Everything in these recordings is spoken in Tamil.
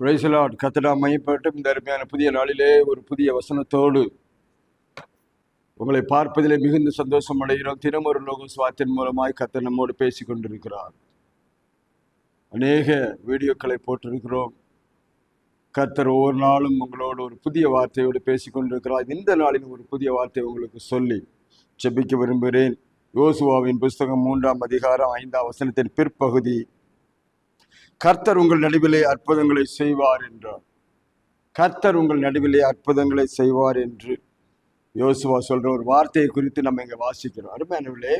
பிரைசலாட் கத்தடா மையப்பட்டும் இந்த அருமையான புதிய நாளிலே ஒரு புதிய வசனத்தோடு உங்களை பார்ப்பதிலே மிகுந்த சந்தோஷம் அடைகிறோம். தினமொரு லோக சுவாத்தின் மூலமாய் கத்த நம்மோடு பேசி கொண்டிருக்கிறார் அநேக வீடியோக்களை போட்டிருக்கிறோம். கத்தர் ஒவ்வொரு நாளும் உங்களோடு ஒரு புதிய வார்த்தையோடு பேசி கொண்டிருக்கிறார் இந்த நாளில் ஒரு புதிய வார்த்தை உங்களுக்கு சொல்லி செபிக்க விரும்புகிறேன். யோசுவாவின் புஸ்தகம் மூன்றாம் அதிகாரம் ஐந்தாம் வசனத்தின் பிற்பகுதி கர்த்தர் உங்கள் நடுவிலே அற்புதங்களை செய்வார் என்றார். கர்த்தர் உங்கள் நடுவிலே அற்புதங்களை செய்வார் என்று யோசுவா சொல்ற ஒரு வார்த்தையை குறித்து நம்ம இங்கே வாசிக்கிறோம். அருமையானவர்களே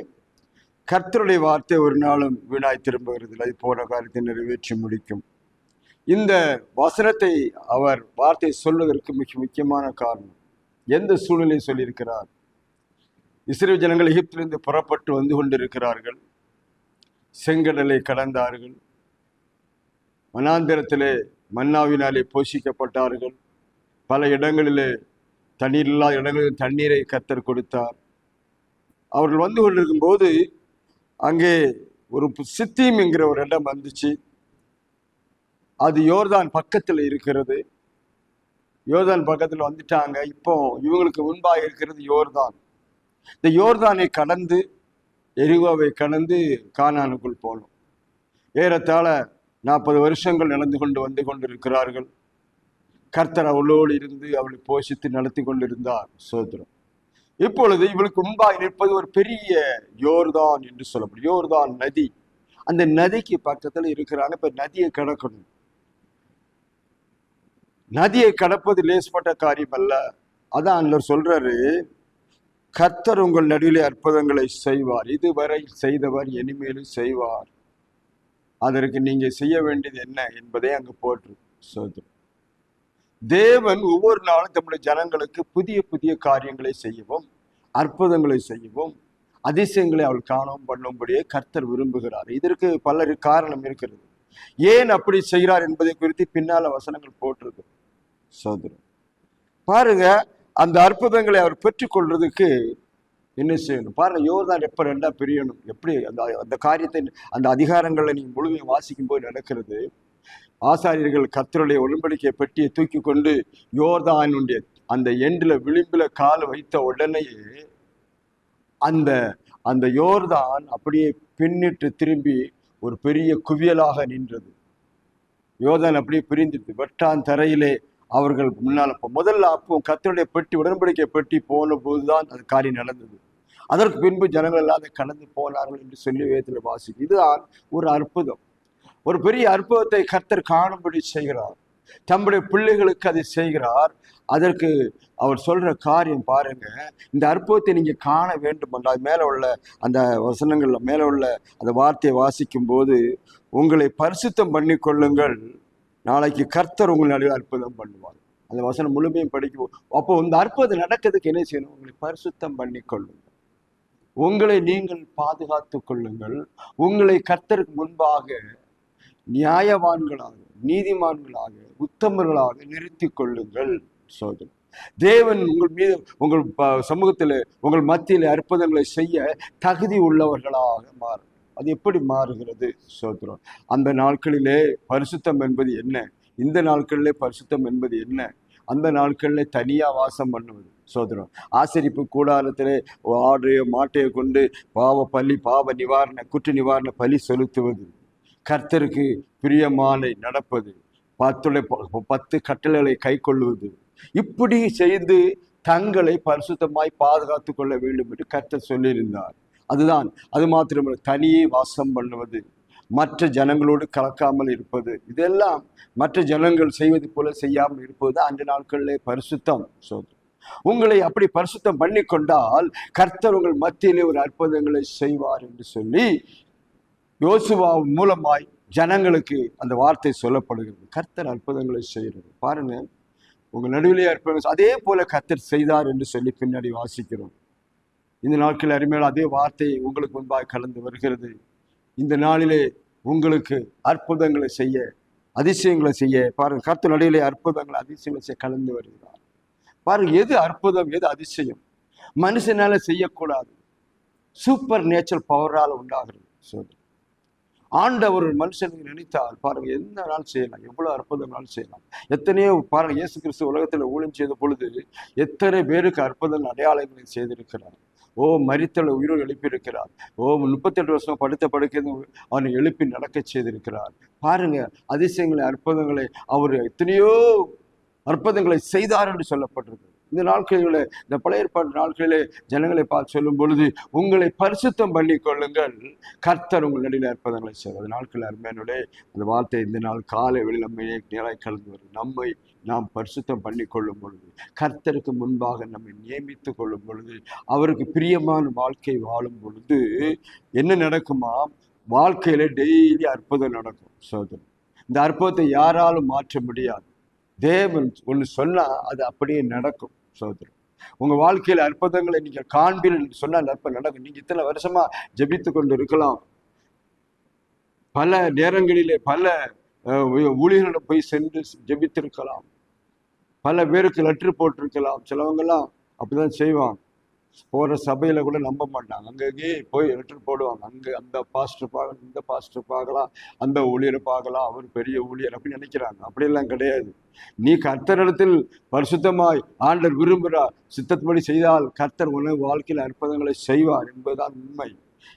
கர்த்தருடைய வார்த்தை ஒரு நாளும் வீணாய் திரும்புகிறது இல்லை. போன காரியத்தை நிறைவேற்றி முடிக்கும். இந்த வசனத்தை அவர் வார்த்தை சொல்வதற்கு மிக முக்கியமான காரணம் எந்த சூழ்நிலையை சொல்லியிருக்கிறார்? இஸ்ரேல் ஜனங்கள் எகிப்திலிருந்து புறப்பட்டு வந்து கொண்டிருக்கிறார்கள். செங்கடலை கடந்தார்கள். வனாந்திரத்திலே மன்னாவினாலே போஷிக்கப்பட்டார்கள். பல இடங்களிலே தண்ணீர் இல்லாத இடங்களில் தண்ணீரை கத்தர் கொடுத்தார். அவர்கள் வந்து கொண்டிருக்கும் போது அங்கே ஒரு சித்தீம் என்கிற ஒரு இடம் வந்துச்சு. அது யோர்தான் பக்கத்தில் இருக்கிறது. யோர்தான் பக்கத்தில் வந்துட்டாங்க. இப்போ இவங்களுக்கு முன்பாக இருக்கிறது யோர்தான். இந்த யோர்தானை கடந்து எரிகோவை கடந்து கானானுக்குள் போகணும் ஏறத்தாழ நாற்பது வருஷங்கள் நடந்து கொண்டு வந்து கொண்டிருக்கிறார்கள். கர்த்தர் அவளோடு இருந்து அவளை போஷித்து நடத்தி கொண்டிருந்தார் சோதரம். இப்பொழுது இவளுக்கு முன்பாக நிற்பது ஒரு பெரிய யோர்தான் என்று சொல்லப்படும். யோர்தான் நதி. அந்த நதிக்கு பக்கத்தில் இருக்கிறாங்க. இப்ப நதியை கடக்கணும். நதியை கடப்பது லேசப்பட்ட காரியம் அல்ல அதான் அவர் சொல்றாரு கர்த்தர் உங்கள் நடுவிலே அற்புதங்களை செய்வார். இதுவரை செய்தவர் இனிமேலும் செய்வார். அதற்கு நீங்க செய்ய வேண்டியது என்ன என்பதை அங்கு போற்று. சோதரம் தேவன் ஒவ்வொரு நாளும் தம்முடைய ஜனங்களுக்கு புதிய புதிய காரியங்களை செய்யவும் அற்புதங்களை செய்யவும் அதிசயங்களை அவள் காணவும் பண்ணும்படியே கர்த்தர் விரும்புகிறார். இதற்கு பலரு காரணம் இருக்கிறது. ஏன் அப்படி செய்கிறார் என்பதை குறித்து பின்னால வசனங்கள் போட்டிருக்கு. சோதரம் பாருங்க அந்த அற்புதங்களை அவர் பெற்றுக்கொள்றதுக்கு என்ன செய்யணும்? பாருங்க யோர்தான் எப்ப ரெண்டா பிரியணும்? எப்படி அந்த அந்த காரியத்தை அந்த அதிகாரங்களை நீங்க முழுமையாக வாசிக்கும் போது நடக்கிறது? ஆசாரியர்கள் கத்தருடைய உடன்படிக்கை பெட்டியை தூக்கி கொண்டு யோர்தானுடைய அந்த எண்டில் விளிம்பில் கால் வைத்த உடனேயே அந்த அந்த யோர்தான் அப்படியே பின்னிட்டு திரும்பி ஒரு பெரிய குவியலாக நின்றது. யோர்தான் அப்படியே பிரிந்துட்டு வெட்டான் தரையிலே அவர்கள் முன்னால் முதல்ல அப்போ கத்தருடைய பெட்டி உடன்படிக்கை பெட்டி போன போதுதான் அது காரியம் நடந்தது. அதற்கு பின்பு ஜனங்கள் எல்லாம் அதை கடந்து போனார்கள் என்று சொல்லி வேதத்தில் வாசிக்கும். இதுதான் ஒரு அற்புதம். ஒரு பெரிய அற்புதத்தை கர்த்தர் காணும்படி செய்கிறார். தம்முடைய பிள்ளைகளுக்கு அதை செய்கிறார். அதற்கு அவர் சொல்ற காரியம் பாருங்க. இந்த அற்புதத்தை நீங்க காண வேண்டும் என்றால் மேல உள்ள அந்த வசனங்கள்ல மேல உள்ள அந்த வார்த்தையை வாசிக்கும் போது உங்களை பரிசுத்தம் பண்ணி கொள்ளுங்கள். நாளைக்கு கர்த்தர் உங்களை நடுவே அற்புதம் பண்ணுவார். அந்த வசனம் முழுமையும் படிக்கும் அப்போ இந்த அற்புதம் நடக்கிறதுக்கு என்ன செய்யணும்? உங்களை பரிசுத்தம் பண்ணி கொள்ளுங்கள். உங்களை நீங்கள் பாதுகாத்துக் கொள்ளுங்கள். உங்களை கர்த்தருக்கு முன்பாக நியாயவான்களாக நீதிமான்களாக உத்தமர்களாக நிறுத்தி கொள்ளுங்கள் சோதனை. தேவன் உங்கள் மீது உங்கள் ப- சமூகத்தில் உங்கள் மத்தியில் அற்புதங்களை செய்ய தகுதி உள்ளவர்களாக மாறும் அது எப்படி மாறுகிறது சோதரம் அந்த நாட்களிலே பரிசுத்தம் என்பது என்ன? இந்த நாட்களிலே பரிசுத்தம் என்பது என்ன? அந்த நாட்களில் தனியாக வாசம் பண்ணுவது. சோதரம் ஆசிரிப்பு கூடாரத்தில் ஆடையோ மாட்டையோ கொண்டு பாவ பலி பாவ நிவாரண குற்ற நிவாரண பலி செலுத்துவது. கர்த்தருக்கு பிரியமானை நடப்பது. பத்துடைய ப- பத்து கட்டளைகளை கை கொள்வது. இப்படி செய்து தங்களை பரிசுத்தமாய் பாதுகாத்து கொள்ள வேண்டும் என்று கர்த்தர் சொல்லியிருந்தார். அதுதான். அது மாத்திரமல்ல தனியே வாசம் பண்ணுவது. மற்ற ஜனங்களோடு கலக்காமல் இருப்பது. இதெல்லாம் மற்ற ஜனங்கள் செய்வது போல செய்யாமல் இருப்பது அந்த நாட்களிலே பரிசுத்தம் சொல்றது உங்களை அப்படி பரிசுத்தம் பண்ணி கொண்டால் கர்த்தர் உங்கள் மத்தியிலே ஒரு அற்புதங்களை செய்வார் என்று சொல்லி யோசுவா மூலமாய் ஜனங்களுக்கு அந்த வார்த்தை சொல்லப்படுகிறது. கர்த்தர் அற்புதங்களை செய்கிறது பாருங்க உங்கள் நடுவிலே அற்புதங்கள் அதே போல கர்த்தர் செய்தார் என்று சொல்லி பின்னாடி வாசிக்கிறோம். இந்த நாட்கள் அருமையில் அதே வார்த்தை உங்களுக்கு முன்பாக கலந்து வருகிறது. இந்த நாளிலே உங்களுக்கு அற்புதங்களை செய்ய அதிசயங்களை செய்ய பாருங்க கருத்து நடையிலே அற்புதங்களை அதிசயங்களை செய்ய கலந்து வருகிறார். பாருங்க எது அற்புதம் எது அதிசயம்? மனுஷனால செய்யக்கூடாது. சூப்பர் நேச்சுரல் பவரால் உண்டாகிறது சோதனை. ஆண்டவர் மனுஷனுக்கு நினைத்தால் பாருங்க எந்த நாள் செய்யலாம் எவ்வளவு அற்புதம்னாலும் செய்யலாம். எத்தனையோ பாருங்க இயேசு கிறிஸ்து உலகத்துல ஊழியம் செய்த பொழுது எத்தனை பேருக்கு அற்புதம் அடையாளங்களை செய்திருக்கிறார். ஓ மரித்தல உயிரோடு எழுப்பியிருக்கிறார். ஓ முப்பத்தெட்டு வருஷம் படுத்த படுக்கிறது அவனை எழுப்பி நடக்க செய்திருக்கிறார். பாருங்க அதிசயங்களை அற்புதங்களை அவர் எத்தனையோ அற்புதங்களை செய்தார் என்று சொல்லப்பட்டிருக்கு. இந்த நாட்களில் இந்த பழைய ஏற்பாடு நாட்களிலே ஜனங்களை பார்த்து சொல்லும் பொழுது உங்களை பரிசுத்தம் பண்ணி கொள்ளுங்கள் கர்த்தர் உங்கள் நடில அற்புதங்களை செய்வது நாட்கள் அருமையானுடைய அந்த வார்த்தை இந்த நாள் காலை வெளியில் நம்மை நேராய் கலந்து வரும். நம்மை நாம் பரிசுத்தம் பண்ணி கொள்ளும் பொழுது கர்த்தருக்கு முன்பாக நம்மை நியமித்து கொள்ளும் பொழுது அவருக்கு பிரியமான வாழ்க்கை வாழும் பொழுது என்ன நடக்குமா? வாழ்க்கையில டெய்லி அற்புதம் நடக்கும் சோதனை இந்த அற்புதத்தை யாராலும் மாற்ற முடியாது. தேவன் ஒன்று சொன்னால் அது அப்படியே நடக்கும். சோதரன் உங்க வாழ்க்கையில அற்புதங்களை நீங்க காண்பீர் என்று சொன்னால் அற்பம் நடக்கும். நீங்க இத்தனை வருஷமா ஜெபித்து கொண்டு இருக்கலாம் பல நேரங்களிலே பல அஹ், ஊழியர்களிடம் போய் சென்று ஜபித்திருக்கலாம். பல பேருக்கு லெட்ரு போட்டிருக்கலாம். சிலவங்கெல்லாம் அப்படிதான் செய்வான் போற சபையில கூட நம்ப மாட்டாங்க. அங்கங்கே போய் லெட்டர் போடுவாங்க. அங்க அந்த பாஸ்டர் பார்க்கலாம் இந்த பாஸ்டர் பார்க்கலாம் அந்த ஊழியரை பார்க்கலாம் அவர் பெரிய ஊழியர் அப்படின்னு நினைக்கிறாங்க. அப்படியெல்லாம் கிடையாது. நீ கர்த்தரிடத்தில் பரிசுத்தமாய் ஆண்டர் விரும்புகிறார். சித்தத்தின்படி செய்தால் கர்த்தர் உனது வாழ்க்கையில் அற்புதங்களை செய்வார் என்பதுதான் உண்மை.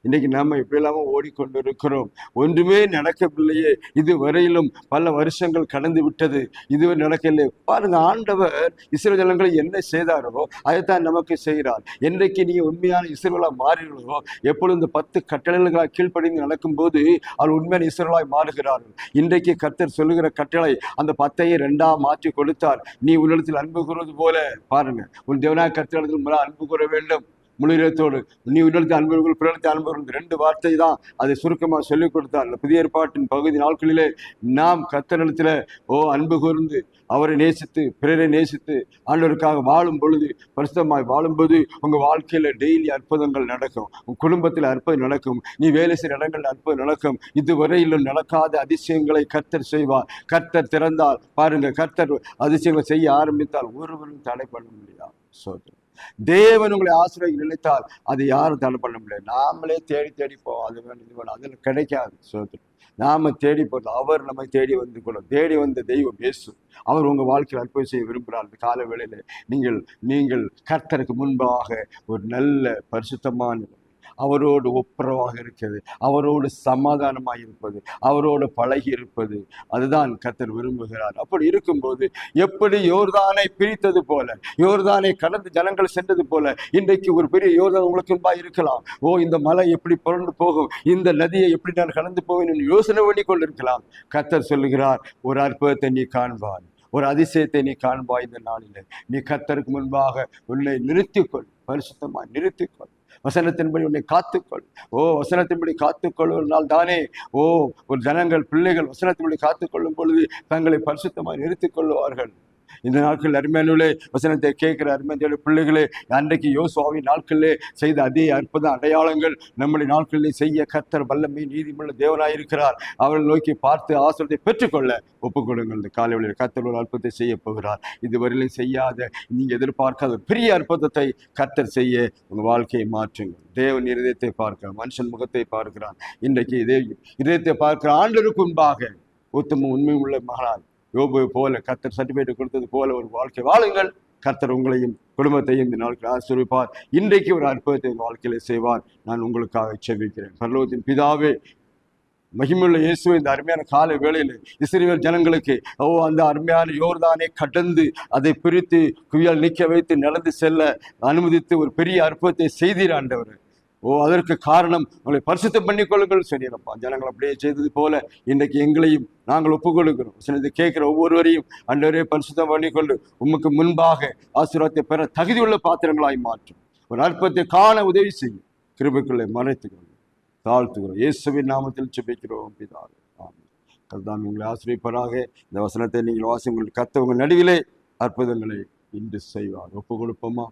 இன்னைக்கு நாம் இப்படி இல்லாமல் ஓடிக்கொண்டிருக்கிறோம். ஒன்றுமே நடக்கவில்லையே. இது வரையிலும் பல வருஷங்கள் கடந்து விட்டது. இதுவே நடக்கவில்லை. பாருங்க ஆண்டவர் இஸ்ரேல் ஜனங்களை என்ன செய்தாரோ அதைத்தான் நமக்கு செய்கிறார். என்றைக்கு நீ உண்மையான இஸ்ரேலா மாறினோ எப்பொழுது இந்த பத்து கட்டளைகளாக கீழ்ப்படிந்து நடக்கும்போது அவர் உண்மையான இஸ்ரேலாய் மாறுகிறார்கள் இன்றைக்கு கர்த்தர் சொல்லுகிற கட்டளை அந்த பத்தையை ரெண்டாக மாற்றி கொடுத்தார். நீ உன்னிடத்தில் அன்பு கூறுவது போல பாருங்க உன் தேவனா கர்த்தரிடத்தில் அன்பு கூற வேண்டும். முழு இதயத்தோடு நீ உடலத்தை அன்பு கூறு, அன்பர்கள் அன்பு ரெண்டு வார்த்தை தான் அதை சுருக்கமாக சொல்லிக் கொடுத்தார். இந்த புதிய ஏற்பாட்டின் பகுதி நாட்களிலே நாம் கர்த்தரிடத்தில் ஓ அன்பு கூர்ந்து அவரை நேசித்து பிறரை நேசித்து ஆண்டவருக்காக வாழும் பொழுது பரிசுத்தமாய் வாழும்போது உங்க வாழ்க்கையில டெய்லி அற்புதங்கள் நடக்கும். உன் குடும்பத்தில் அற்புதம் நடக்கும். நீ வேலை செய்கிற இடங்களில் அற்புதம் நடக்கும். இதுவரையிலும் நடக்காத அதிசயங்களை கர்த்தர் செய்வார். கர்த்தர் திறந்தால் பாருங்க கர்த்தர் அதிசயங்களை செய்ய ஆரம்பித்தால் ஒருவரும் தடை பண்ண முடியாது. சோதனை. தேவன் உங்களை ஆசிரியர் நினைத்தால் அதை யாரும் தடை பண்ண முடியாது. நாமளே தேடி தேடி போவோம். அது வேணும் இது வேணும். அதில் கிடைக்காது சோதனை. நாம தேடி போகிறது அவர் நம்மை தேடி வந்து கூட தேடி வந்த தெய்வம் பேசும் அவர் உங்க வாழ்க்கையில் அற்புதம் செய்ய விரும்புகிறார். இந்த கால வேளையில நீங்கள் நீங்கள் கர்த்தருக்கு முன்பாக ஒரு நல்ல பரிசுத்தமான அவரோடு ஒப்புரவாக இருக்கிறது. அவரோடு சமாதானமாக இருப்பது. அவரோடு பழகி இருப்பது. அதுதான் கத்தர் விரும்புகிறார். அப்படி இருக்கும்போது எப்படி யோர்தானை பிரித்தது போல யோர்தானை கடந்து ஜனங்கள் சென்றது போல இன்றைக்கு ஒரு பெரிய யோர்தான் உங்களுக்கு முன்பாக இருக்கலாம். ஓ இந்த மலை எப்படி புரண்டு போகும்? இந்த நதியை எப்படி நான் கடந்து போவேன் என்று யோசனை பண்ணி கொண்டிருக்கலாம். கத்தர் சொல்லுகிறார் ஒரு அற்புதத்தை நீ காண்பான் ஒரு அதிசயத்தை நீ காண்பாய் இந்த நாளில். நீ கத்தருக்கு முன்பாக உன்னை நிறுத்திக்கொள். பரிசுத்தமாக நிறுத்திக்கொள். வசனத்தின்படி உன்னை காத்துக்கொள். ஓ வசனத்தின்படி காத்துக்கொள்வதனால் தானே? ஓ ஒரு ஜனங்கள் பிள்ளைகள் வசனத்தின்படி காத்துக்கொள்ளும் பொழுது தங்களை பரிசுத்தமாக நிறுத்திக் கொள்வார்கள் இந்த நாட்கள் அருமையானுள்ளே வசனத்தை கேட்குற அருமையான பிள்ளைகளே அன்றைக்கு யோசுவாவின் நாட்களிலே செய்த அதே அற்புத அடையாளங்கள் நம்முடைய நாட்களிலே செய்ய கத்தர் வல்லமை நீதிமன்ற தேவனாயிருக்கிறார். அவர்கள் நோக்கி பார்த்து ஆசிரியத்தை பெற்றுக்கொள்ள ஒப்புக்கொடுங்கள். இந்த காலை வழியில் கத்தர் ஒரு அற்புதத்தை செய்ய போகிறார். இதுவரையிலும் செய்யாத நீங்கள் எதிர்பார்க்காத பெரிய அற்புதத்தை கத்தர் செய்ய உங்கள் வாழ்க்கையை மாற்றுங்கள். தேவன் இருதயத்தை பார்க்க மனுஷன் முகத்தை பார்க்கிறான் இன்றைக்கு இதே இதயத்தை பார்க்கிற ஆண்டருக்கு முன்பாக உத்தம உண்மை உள்ள மகனாய் யோபு போல கர்த்தர் சர்டிஃபிகேட் கொடுத்தது போல ஒரு வாழ்க்கை வாழுங்கள். கர்த்தர் உங்களையும் குடும்பத்தையும் இந்த நாளுக்கு ஆசிரியப்பார் இன்றைக்கு ஒரு அற்புதத்தை வாழ்க்கையில செய்வார். நான் உங்களுக்காக செவிக்கிறேன் பரலோகத்தின் பிதாவே மகிமுள்ள இயேசு இந்த அருமையான கால வேளையில் இஸ்ரேல் ஜனங்களுக்கு ஓ அந்த அருமையான யோர்தானை கடந்து அதை பிரித்து குவியால் நிற்க வைத்து நடந்து செல்ல அனுமதித்து ஒரு பெரிய அற்புதத்தை செய்தீர் ஆண்டவர். ஓ அதற்கு காரணம் உங்களை பரிசுத்தம் பண்ணி கொள்ளுங்கள் சொல்லிடுறப்பா ஜனங்கள் அப்படியே செய்தது போல இன்றைக்கு எங்களையும் நாங்கள் ஒப்புக்கொடுக்கிறோம் சிலது கேட்கிற ஒவ்வொருவரையும் அன்றவரே பரிசுத்தம் பண்ணிக்கொண்டு உமக்கு முன்பாக ஆசீர்வாதத்தை பெற தகுதியுள்ள பாத்திரங்களாய் மாற்றும். ஒரு அற்புதத்தை காண உதவி செய்யும். கிருபைக்குள்ளே மறைத்துக்கிறோம் தாழ்த்துகிறோம். இயேசுவின் நாமத்தில் சுபிக்கிறோம் பிதாவே. ஆமாம் கர்த்தாவே உங்களை ஆசிரியப்பராக இந்த வசனத்தை நீங்கள் வாசி உங்கள் கத்தவங்க நடுவிலே அற்புதங்களை இன்று செய்வார். ஒப்பு கொடுப்போமா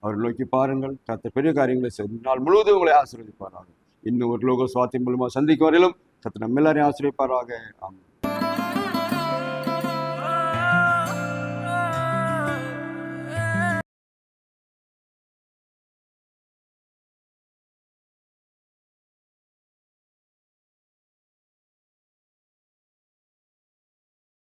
அவரை நோக்கி பாருங்கள். கத்த பெரிய காரியங்களை செய்து நாள் முழுவதும் உங்களை ஆசீர்வதிப்பாராக. இன்னும் ஒரு லோக சுவாத்தியம் மூலமாக சந்திக்கும் வரையிலும் கத்த நம்ம எல்லாரையும் ஆசிரியப்பாராக ஆமாம்